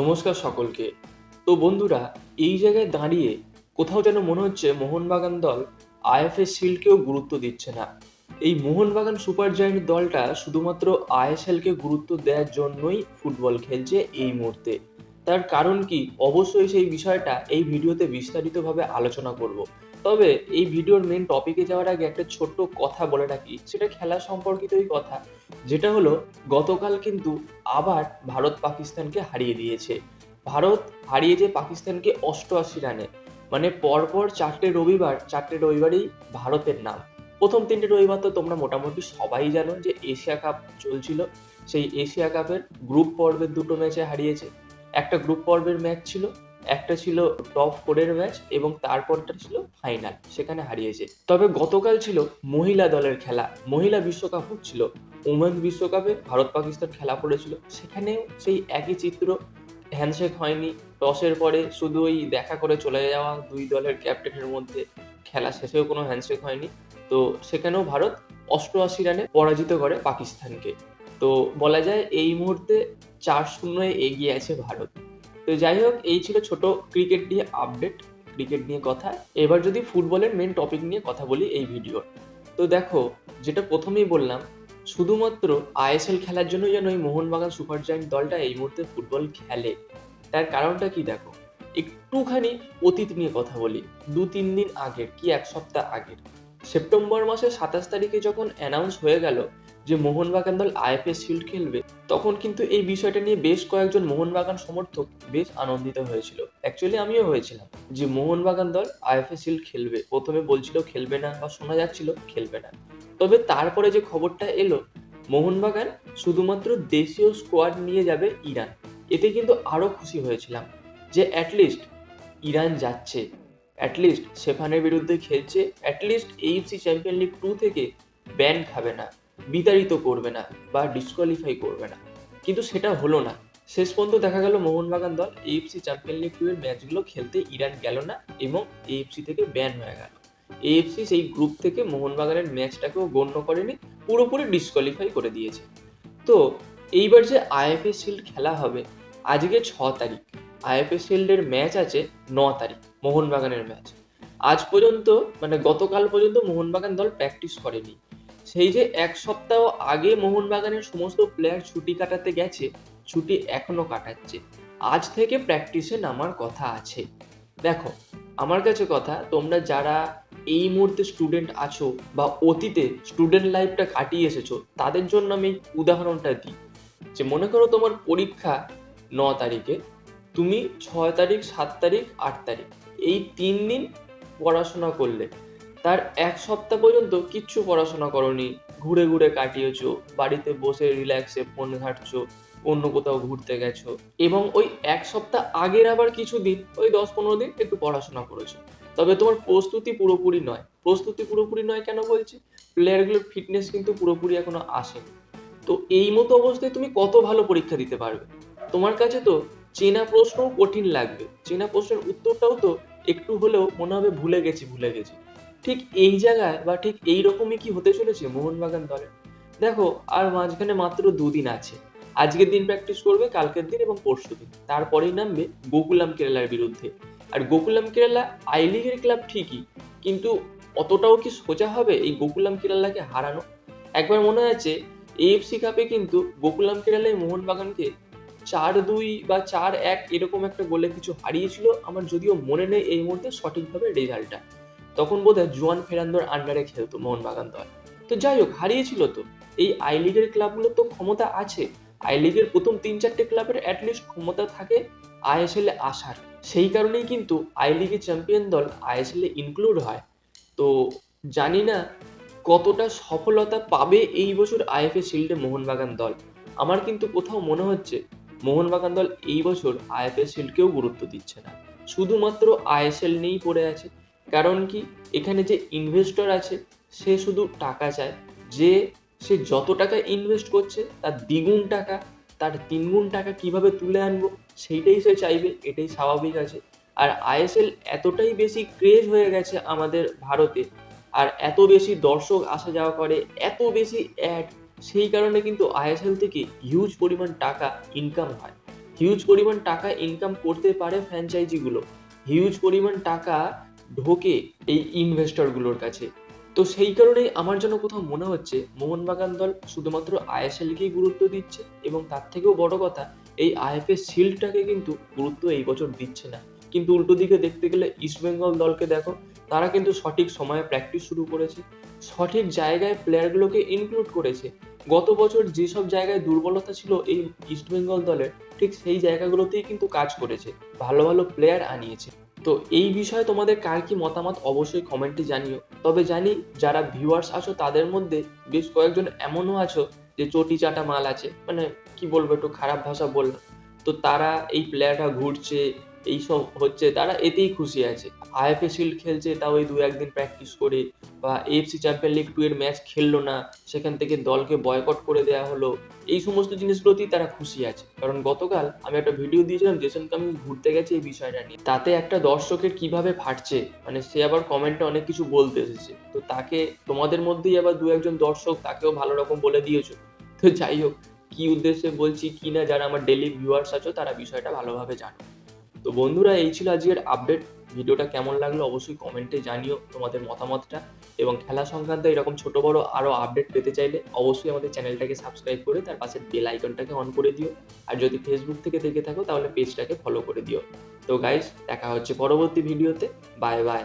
নমস্কার সকলকে। তো বন্ধুরা, এই জায়গায় দাঁড়িয়ে কোথাও যেন মনে হচ্ছে মোহনবাগান দল আইএফএ শিল্ডকেও গুরুত্ব দিচ্ছে না। এই মোহনবাগান সুপার জায়েন্ট দলটা শুধুমাত্র আইএসএলকে গুরুত্ব দেওয়ার জন্যই ফুটবল খেলছে এই মুহূর্তে। তার কারণ কি? অবশ্যই সেই বিষয়টা এই ভিডিওতে বিস্তারিতভাবে আলোচনা করব। তবে এই ভিডিওর মেন টপিকে যাওয়ার আগে একটা ছোট্ট কথা বলে রাখি, সেটা খেলা সম্পর্কিতই কথা। যেটা হলো, গতকাল কিন্তু আবার ভারত পাকিস্তানকে হারিয়ে দিয়েছে। ভারত হারিয়েছে পাকিস্তানকে অষ্টআশি রানে মানে পরপর চারটে রবিবার, চারটে রবিবারই ভারতের নাম। প্রথম তিনটে রবিবার তো তোমরা মোটামুটি সবাই জানো যে এশিয়া কাপ চলছিল। সেই এশিয়া কাপের গ্রুপ পর্বের দুটো ম্যাচে হারিয়েছে। একটা গ্রুপ পর্বের ম্যাচ ছিল একটা ছিল টপ ফোরের ম্যাচ এবং তারপরটা ছিল ফাইনাল সেখানে হারিয়েছে। তবে গতকাল ছিল মহিলা দলের খেলা। মহিলা বিশ্বকাপ হচ্ছিল ওমেন্স বিশ্বকাপে ভারত পাকিস্তান খেলা পড়েছিল। সেখানেও সেই একই চিত্র হ্যান্ডশেক হয়নি। টসের পরে শুধু ওই দেখা করে চলে যাওয়া দুই দলের ক্যাপ্টেনের মধ্যে খেলা শেষেও কোনো হ্যান্ডশেক হয়নি। তো সেখানেও ভারত অষ্টআশি রানে পরাজিত করে পাকিস্তানকে। তো বলা যায় এই মুহূর্তে চার শূন্যে এগিয়ে আছে ভারত। তো যাই হোক এই ছিল ছোট ক্রিকেট নিয়ে আপডেট ক্রিকেট নিয়ে কথা। এবার যদি ফুটবলের মেন টপিক নিয়ে কথা বলি এই ভিডিওর তো দেখো, যেটা প্রথমেই বললাম, শুধুমাত্র আইএসএল খেলার জন্য যেন এই মোহনবাগান সুপার জায়েন্ট দলটা এই মুহূর্তে ফুটবল খেলে। তার কারণটা কি দেখো, একটুখানি অতীত নিয়ে কথা বলি। দু তিন দিন আগের কি, এক সপ্তাহ আগের। সেপ্টেম্বর মাসের সাতাশ তারিখে যখন অ্যানাউন্স হয়ে গেল যে মোহনবাগান দল আইএফএ শিল্ড খেলবে, তখন কিন্তু এই বিষয়টা নিয়ে বেশ কয়েকজন মোহনবাগান সমর্থক বেশ আনন্দিত হয়েছিল। অ্যাকচুয়ালি আমিও হয়েছিলাম যে মোহনবাগান দল আইএফএ শিল্ড খেলবে। প্রথমে বলছিল খেলবে না বা শোনা যাচ্ছিল খেলবে না। তবে তারপরে যে খবরটা এলো, মোহনবাগান শুধুমাত্র দেশীয় স্কোয়াড নিয়ে যাবে ইরান। এতে কিন্তু আরও খুশি হয়েছিলাম যে অ্যাটলিস্ট ইরান যাচ্ছে। অ্যাটলিস্ট সেফানের বিরুদ্ধে খেলছে at least HC champion league two থেকে ব্যান খাবে না, বিতাড়িত করবে না বা ডিসকোয়ালিফাই করবে না। কিন্তু সেটা হলো না। শেষ পর্যন্ত দেখা গেল মোহনবাগান দল এএফসি চ্যাম্পিয়ন লিগ টু এর ম্যাচগুলো খেলতে ইরান গেল না এবং এএফসি থেকে ব্যান হয়ে গেল। এএফসি সেই গ্রুপ থেকে মোহনবাগানের ম্যাচটাকেও গণ্য করেনি, পুরোপুরি ডিসকোয়ালিফাই করে দিয়েছে। তো, এইবার যে আইএফএ শিল্ড খেলা হবে, আজকে ছ তারিখ। আইএফএ শিল্ডের ম্যাচ আছে ন তারিখ, মোহনবাগানের ম্যাচ। আজ পর্যন্ত মানে গতকাল পর্যন্ত মোহনবাগান দল প্র্যাকটিস করেনি। সেই যে এক সপ্তাহ আগে মোহনবাগানের সমস্ত প্লেয়ার ছুটি কাটাতে গেছে, ছুটি এখনও কাটাচ্ছে। আজ থেকে প্র্যাকটিসে নামার কথা আছে। দেখো, আমার কাছে কথা, তোমরা যারা এই মুহূর্তে স্টুডেন্ট আছো বা অতীতে স্টুডেন্ট লাইফটা কাটিয়ে এসেছ, তাদের জন্য আমি উদাহরণটা দিই। যে মনে করো তোমার পরীক্ষা ন তারিখে তুমি ছয় তারিখ, সাত তারিখ, আট তারিখ। এই তিন দিন পড়াশোনা করলে। তার এক সপ্তাহ পর্যন্ত কিচ্ছু পড়াশোনা করনি। ঘুরে ঘুরে কাটিয়েছো, বাড়িতে বসে রিল্যাক্সে ফোন ঘাঁটছো, অন্য কোথাও ঘুরতে গেছো এবং ওই এক সপ্তাহ আগের আবার কিছু দিন, ওই দশ পনেরো দিন একটু পড়াশোনা করেছ। তবে তোমার প্রস্তুতি পুরোপুরি নয়। প্রস্তুতি পুরোপুরি নয় কেন বলছি? প্লেয়ারগুলোর ফিটনেস কিন্তু পুরোপুরি এখনও আসেনি। তো এই মতো অবস্থায় তুমি কত ভালো পরীক্ষা দিতে পারবে? তোমার কাছে তো চেনা প্রশ্নও কঠিন লাগবে। চেনা প্রশ্নের উত্তরটাও তো একটু হলেও মনে হবে ভুলে গেছি ভুলে গেছি। ঠিক এই জায়গায় বা ঠিক এই রকমই কি হতে চলেছে মোহনবাগান দলের দেখো, আর মাঝখানে মাত্র দুদিন আছে। আজকের দিন প্র্যাকটিস করবে, কালকের দিন এবং পরশু দিন। তারপরেই নামবে গোকুলাম কেরালার বিরুদ্ধে। আর গোকুলাম কেরালা আই লিগের ক্লাব ঠিকই, কিন্তু অতটাও কি সোজা হবে এই গোকুলাম কেরালাকে হারানো? একবার মনে আছে এএফসি কাপে কিন্তু গোকুলাম কেরালায় মোহনবাগানকে চার দুই বা চার এক এরকম একটা গোলে কিছু হারিয়েছিল, আমার যদিও মনে নেই এই মুহূর্তে সঠিকভাবে রেজাল্টটা। তখন বোধ হয় জুয়ান ফেরান্দোর আন্ডারে খেলতো মোহনবাগান দল। তো যাই হোক, হারিয়েছিল তো। এই আই লিগের ক্লাবগুলোর তো ক্ষমতা আছে। আই লিগের প্রথম তিন চারটে ক্লাবের অ্যাটলিস্ট ক্ষমতা থাকে আইএসএল আসার। সেই কারণেই কিন্তু আই লিগের চ্যাম্পিয়ন দল আইএসএল এ ইনক্লুড হয়। তো জানি না কতটা সফলতা পাবে এই বছর আইএফএ শিল্ডে মোহনবাগান দল। আমার কিন্তু কোথাও মনে হচ্ছে মোহনবাগান দল এই বছর আইএফএ শিল্ডকেও গুরুত্ব দিচ্ছে না। শুধুমাত্র আইএসএল নিয়েই পড়ে আছে। কারণ কি? এখানে যে ইনভেস্টর আছে, সে শুধু টাকা চায়। যে সে যত টাকা ইনভেস্ট করছে, তার দ্বিগুণ টাকা, তার তিনগুণ টাকা কীভাবে তুলে আনব, সেইটাই সে চাইবে, এটাই স্বাভাবিক আছে। আর আইএসএল এতটাই বেশি ক্রেজ হয়ে গেছে আমাদের ভারতে, আর এত বেশি দর্শক আসা যাওয়া করে, এত বেশি অ্যাড সেই কারণে কিন্তু আইএসএল থেকে হিউজ পরিমাণ টাকা ইনকাম হয়। হিউজ পরিমাণ টাকা ইনকাম করতে পারে ফ্র্যাঞ্চাইজিগুলো হিউজ পরিমাণ টাকা ঢোকে এই ইনভেস্টরগুলোর কাছে। তো সেই কারণেই আমার জন্য কোথাও মনে হচ্ছে, মোহনবাগান দল শুধুমাত্র আইএসএলকেই গুরুত্ব দিচ্ছে এবং তার থেকেও বড় কথা, এই আইএফএ শিল্ডটাকে কিন্তু গুরুত্ব এই বছর দিচ্ছে না। কিন্তু উল্টো দিকে দেখতে গেলে ইস্টবেঙ্গল দলকে দেখো তারা কিন্তু সঠিক সময়ে প্র্যাকটিস শুরু করেছে, সঠিক জায়গায় প্লেয়ারগুলোকে ইনক্লুড করেছে। গত বছর যেসব জায়গায় দুর্বলতা ছিল এই ইস্টবেঙ্গল দলের, ঠিক সেই জায়গাগুলোতেই কিন্তু কাজ করেছে, ভালো ভালো প্লেয়ার আনিয়েছে। তো এই বিষয়ে তোমাদের কার কি মতামত অবশ্যই কমেন্টে জানিও। তবে জানি যারা ভিউয়ার্স আছো তাদের মধ্যে বেশ কয়েকজন এমনও আছো যে চটি চাটা মাল আছে মানে কি বলব একটু খারাপ ভাষা বললাম। তো তারা এই প্লেয়ারটা ঘুরছে এইসব হচ্ছে, তারা এতেই খুশি আছে। আইএফএ শিল্ড খেলছে, তাও এই দু একদিন প্র্যাকটিস করে, বা এএফসি চ্যাম্পিয়ন লিগ টু এর ম্যাচ খেললো না, সেখান থেকে দলকে বয়কট করে দেওয়া হলো, এই সমস্ত জিনিসগুলোতেই তারা খুশি আছে। কারণ গতকাল আমি একটা ভিডিও দিয়েছিলাম, জেসন কামিন্স ঘুরতে গেছে এই বিষয়টা নিয়ে। তাতে একটা দর্শকের কীভাবে ফাটছে মানে সে আবার কমেন্টে অনেক কিছু বলতে এসেছে। তো তাকে, তোমাদের মধ্যেই আবার দু একজন দর্শক, তাকেও ভালো রকম বলে দিয়েছ। তো যাই হোক, কি উদ্দেশ্যে বলছি, কি না যারা আমার ডেলি ভিউয়ার্স আছো, তারা বিষয়টা ভালোভাবে জানো। তো বন্ধুরা, এই ছিল আজকের আপডেট ভিডিওটা কেমন লাগল অবশ্যই কমেন্টে জানিও তোমাদের মতামতটা। এবং খেলা সংক্রান্ত এরকম ছোট বড় আরও আপডেট পেতে চাইলে অবশ্যই আমাদের চ্যানেলটাকে সাবস্ক্রাইব করে তার পাশে বেল আইকনটাকে অন করে দিও। আর যদি ফেসবুক থেকে দেখে থাকো, তাহলে পেজটাকে ফলো করে দিও। তো গাইজ দেখা হচ্ছে পরবর্তী ভিডিওতে বাই বাই